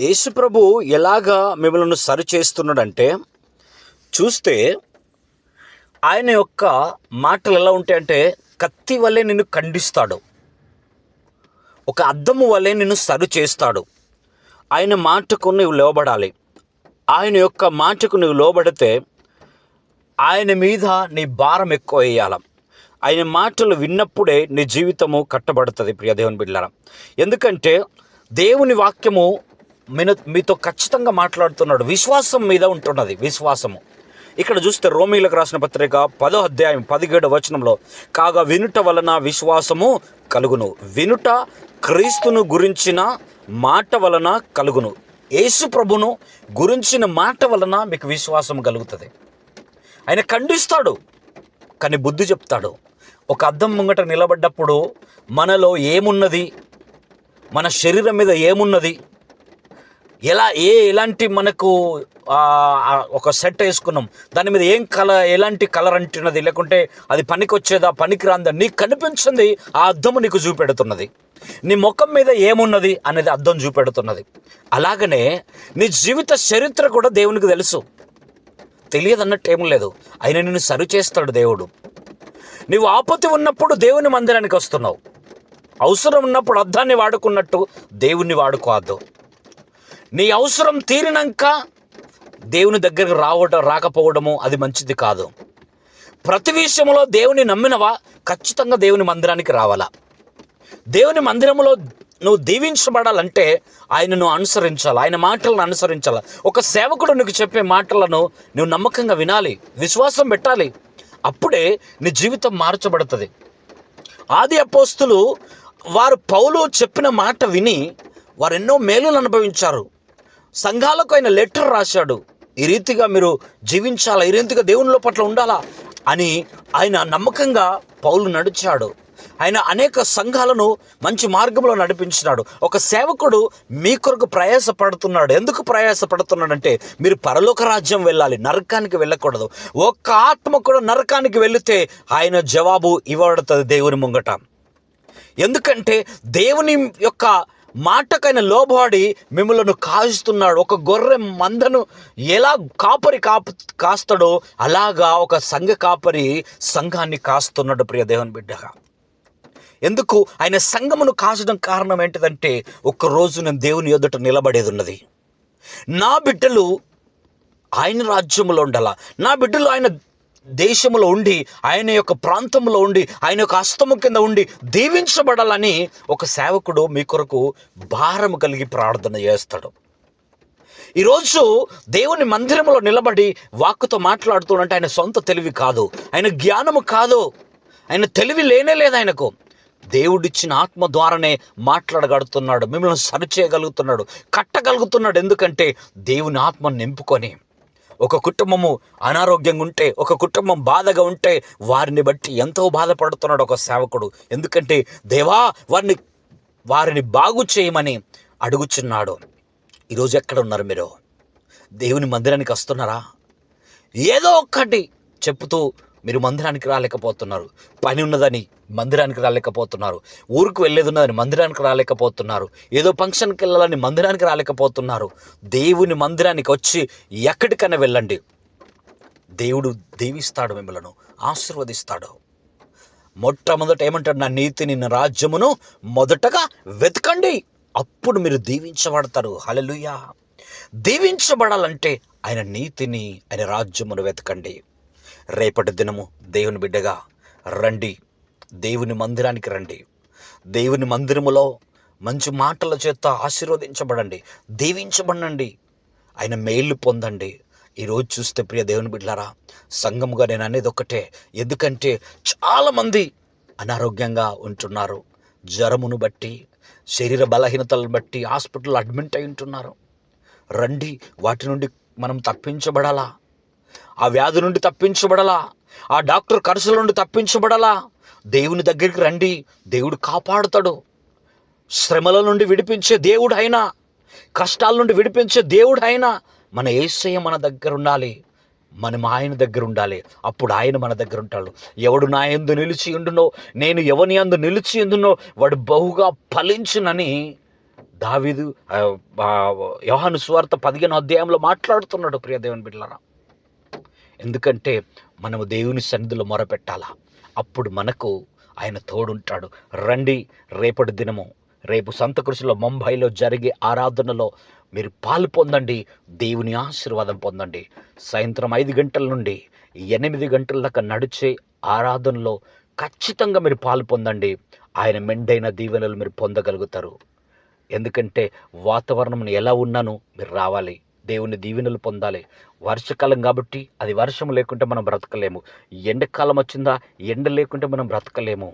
యేసుప్రభు ఎలాగా మిమ్మల్ని సరి చేస్తున్నాడంటే చూస్తే ఆయన యొక్క మాటలు ఎలా ఉంటాయంటే కత్తి వల్లే నిన్ను ఖండిస్తాడు. ఒక అద్దము వల్లే నిన్ను సరి చేస్తాడు ఆయన మాటకు నువ్వు లోబడాలి. ఆయన యొక్క మాటకు నువ్వు లోబడితే ఆయన మీద నీ భారం ఎక్కువ వేయాల. ఆయన మాటలు విన్నప్పుడే నీ జీవితము కట్టబడుతుంది ప్రియ దేవుని ఎందుకంటే దేవుని వాక్యము మీతో ఖచ్చితంగా మాట్లాడుతున్నాడు. విశ్వాసం మీద ఉంటున్నది. విశ్వాసము. ఇక్కడ చూస్తే రోమిలకు రాసిన పత్రిక పదో అధ్యాయం పదిహేడు వచనంలో కాగా వినుట వలన విశ్వాసము కలుగును. వినుట క్రీస్తును గురించిన మాట వలన కలుగును. యేసు ప్రభును గురించిన మాట వలన మీకు విశ్వాసం కలుగుతుంది. ఆయన ఖండిస్తాడు కానీ బుద్ధి చెప్తాడు. ఒక అద్దం ముంగట నిలబడ్డప్పుడు మనలో ఏమున్నది? మన శరీరం మీద ఏమున్నది? ఎలా ఏ ఎలాంటి మనకు ఒక సెట్ వేసుకున్నాం? దాని మీద ఏం కలర్ ఎలాంటి కలర్ అంటున్నది? లేకుంటే అది పనికి వచ్చేదా పనికి రాందా నీకు కనిపించింది ఆ అద్దము నీకు చూపెడుతున్నది. నీ ముఖం మీద ఏమున్నది అనేది అద్దం చూపెడుతున్నది. అలాగనే నీ జీవిత చరిత్ర కూడా దేవునికి తెలుసు. తెలియదు అన్నట్టు ఏం లేదు. ఆయన నిన్ను సరి చేస్తాడు దేవుడు. నీవు ఆపత్తి ఉన్నప్పుడు దేవుని మందిరానికి వస్తున్నావు. అవసరం ఉన్నప్పుడు అద్దాన్ని వాడుకున్నట్టు దేవుణ్ణి వాడుకోవద్దు. నీ అవసరం తీరినాక దేవుని దగ్గరకు రావడం రాకపోవడము అది మంచిది కాదు. ప్రతి విషయంలో దేవుని నమ్మినవా? ఖచ్చితంగా దేవుని మందిరానికి రావాలా. దేవుని మందిరంలో నువ్వు దీవించబడాలంటే ఆయనను అనుసరించాలి ఆయన మాటలను అనుసరించాలి. ఒక సేవకుడు నీకు చెప్పే మాటలను నువ్వు నమ్మకంగా వినాలి విశ్వాసం పెట్టాలి. అప్పుడే నీ జీవితం మార్చబడుతుంది. ఆది అపోస్తులు వారు పౌలు చెప్పిన మాట విని వారు ఎన్నో మేలులు అనుభవించారు. సంఘాలకు ఆయన లెటర్ రాశాడు. ఈ రీతిగా మీరు జీవించాలా? ఈ రీతిగా దేవునిలో పట్ల ఉండాలా? అని ఆయన నమ్మకంగా పౌలు నడిచాడు. ఆయన అనేక సంఘాలను మంచి మార్గంలో నడిపించినాడు. ఒక సేవకుడు మీ కొరకు ప్రయాసపడుతున్నాడు. ఎందుకు ప్రయాసపడుతున్నాడంటే మీరు పరలోక రాజ్యం వెళ్ళాలి నరకానికి వెళ్ళకూడదు. ఒక్క ఆత్మ కూడా నరకానికి వెళితే ఆయన జవాబు ఇవ్వబడుతుంది దేవుని ముంగట. ఎందుకంటే దేవుని యొక్క మాటకైన లోబడి మిమ్మలను కాస్తున్నాడు ఒక గొర్రె మందను ఎలా కాపరి కాపు కాస్తాడో అలాగా ఒక సంఘ కాపరి సంఘాన్ని కాస్తున్నాడు ప్రియ దేవుని బిడ్డగా. ఎందుకు? ఆయన సంఘమును కాచడం కారణం ఏంటిదంటే ఒక్కరోజు నేను దేవుని ఎదుట నిలబడేది ఉన్నది నా బిడ్డలు ఆయన రాజ్యములో ఉండాల? నా బిడ్డలు ఆయన దేశంలో ఉండి ఆయన యొక్క ప్రాంతంలో ఉండి ఆయన యొక్క హస్తము కింద ఉండి దీవించబడాలని ఒక సేవకుడు మీ కొరకు భారము కలిగి ప్రార్థన చేస్తాడు. ఈరోజు దేవుని మందిరంలో నిలబడి వాక్కుతో మాట్లాడుతుంటే ఆయన సొంత తెలివి కాదు ఆయన జ్ఞానము కాదు ఆయన తెలివి లేనే లేదు ఆయనకు. దేవుడిచ్చిన ఆత్మ ద్వారానే మాట్లాడగలుగుతున్నాడు మిమ్మల్ని సరిచేయగలుగుతున్నాడు కట్టగలుగుతున్నాడు. ఎందుకంటే దేవుని ఆత్మను నింపుకొని ఒక కుటుంబము అనారోగ్యంగా ఉంటే ఒక కుటుంబం బాధగా ఉంటే వారిని బట్టి ఎంతో బాధపడుతున్నాడు ఒక సేవకుడు. ఎందుకంటే దేవా వారిని వారిని బాగు చేయమని అడుగుచున్నాడు. ఈరోజు ఎక్కడ ఉన్నారు మీరు? దేవుని మందిరానికి వస్తున్నారా? ఏదో ఒక్కటి చెప్తూ మీరు మందిరానికి రాలేకపోతున్నారు. పని ఉన్నదని మందిరానికి రాలేకపోతున్నారు. ఊరికి వెళ్ళేది ఉన్నదని మందిరానికి రాలేకపోతున్నారు. ఏదో ఫంక్షన్కి వెళ్ళాలని మందిరానికి రాలేకపోతున్నారు. దేవుని మందిరానికి వచ్చి ఎక్కడికైనా వెళ్ళండి. దేవుడు దీవిస్తాడు మిమ్మలను ఆశీర్వదిస్తాడు. మొట్టమొదట ఏమంటాడు? నా నీతిని నా రాజ్యమును మొదటగా వెతకండి. అప్పుడు మీరు దీవించబడతారు. హలలుయా దీవించబడాలంటే ఆయన నీతిని ఆయన రాజ్యమును వెతకండి. రేపటి దినము దేవుని బిడ్డగా రండి. దేవుని మందిరానికి రండి. దేవుని మందిరములో మంచి మాటల చేత ఆశీర్వదించబడండి. దీవించబడండి. ఆయన మేలు పొందండి. ఈరోజు చూస్తే ప్రియ దేవుని బిడ్డలారా సంఘముగా నేను అనేది ఒకటే ఎందుకంటే చాలామంది అనారోగ్యంగా ఉంటున్నారు. జ్వరమును బట్టి శరీర బలహీనతలను బట్టి హాస్పిటల్లో అడ్మిట్ అయి ఉంటున్నారు. రండి వాటి నుండి మనం తప్పించబడాలా? ఆ వ్యాధి నుండి తప్పించబడలా. ఆ డాక్టర్ ఖర్చుల నుండి తప్పించబడలా. దేవుని దగ్గరికి రండి దేవుడు కాపాడుతాడు. శ్రమల నుండి విడిపించే దేవుడు అయినా కష్టాల నుండి విడిపించే దేవుడు అయినా మన ఏసయ్య మన దగ్గర ఉండాలి. మనం ఆయన దగ్గర ఉండాలి. అప్పుడు ఆయన మన దగ్గర ఉంటాడు. ఎవడు నా ఎందు నిలిచి ఉండునో నేను ఎవని అందు నిలిచి ఉండునో వాడు బహుగా ఫలించునని దావీదు యోహాను సువార్త పదిహేను అధ్యాయంలో మాట్లాడుతున్నాడు ప్రియదేవన్ బిడ్లరా ఎందుకంటే మనము దేవుని సన్నిధిలో మొరపెట్టాలా? అప్పుడు మనకు ఆయన తోడుంటాడు. రండి రేపటి దినము రేపు సంత కృషిలో ముంబైలో జరిగే ఆరాధనలో మీరు పాలు పొందండి దేవుని ఆశీర్వాదం పొందండి. సాయంత్రం ఐదు గంటల నుండి ఎనిమిది గంటల దాకా నడిచే ఆరాధనలో ఖచ్చితంగా మీరు పాలు పొందండి. ఆయన మెండైన దీవెనలు మీరు పొందగలుగుతారు. ఎందుకంటే వాతావరణం ఎలా ఉన్నాను మీరు రావాలి. దేవుని దీవెనలు పొందాలి. వర్షకాలం కాబట్టి అది వర్షం లేకుంటే మనం బ్రతకలేము. ఎండకాలం వచ్చిందా? ఎండ లేకుంటే మనం బ్రతకలేము.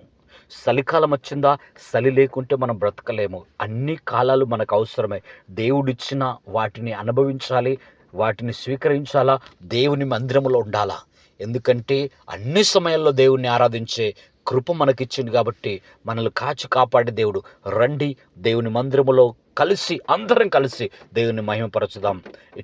చలికాలం వచ్చిందా? చలి లేకుంటే మనం బ్రతకలేము. అన్ని కాలాలు మనకు అవసరమే. దేవుడిచ్చిన వాటిని అనుభవించాలి వాటిని స్వీకరించాలా దేవుని మందిరంలో ఉండాలా. ఎందుకంటే అన్ని సమయాల్లో దేవుణ్ణి ఆరాధించే కృప మనకిచ్చింది కాబట్టి మనల్ని కాచి కాపాడే దేవుడు. రండి దేవుని మందిరములో కలిసి అందరం కలిసి దేవుని మహిమపరచుదాం.